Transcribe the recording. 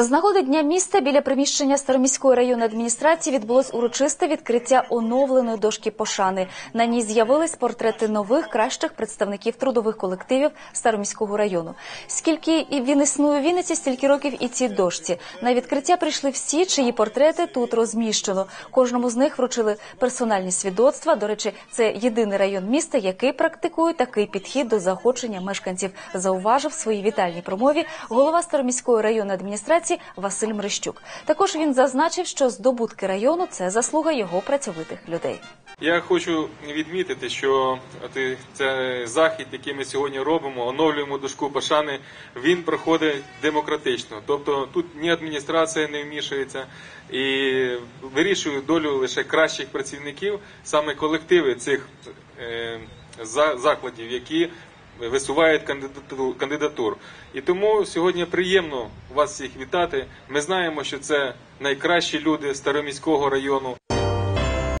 З нагоди дня міста біля приміщення Староміської районної адміністрації відбулось урочисте відкриття оновленої дошки пошани. На ній з'явились портрети нових кращих представників трудових колективів Староміського району. Скільки він існує у Вінниці, стільки років і цій дошці. На відкриття прийшли всі, чиї портрети тут розміщено. Кожному з них вручили персональні свідоцтва. До речі, це єдиний район міста, який практикує такий підхід до заохочення мешканців. Зауважив в своїй вітальній промові голова Староміської районної адміністрації Василь Мрищук. Також він зазначив, що здобутки району це заслуга його працьовитих людей. Я хочу відмітити, що цей захід, який ми сьогодні робимо, оновлюємо дошку пошани, він проходить демократично. Тобто тут ні адміністрація не вмішується і вирішує долю лише кращих працівників, саме колективи цих е, закладів, які висувають кандидату- кандидатур. І тому сьогодні приємно вас всіх вітати. Ми знаємо, що це найкращі люди Староміського району.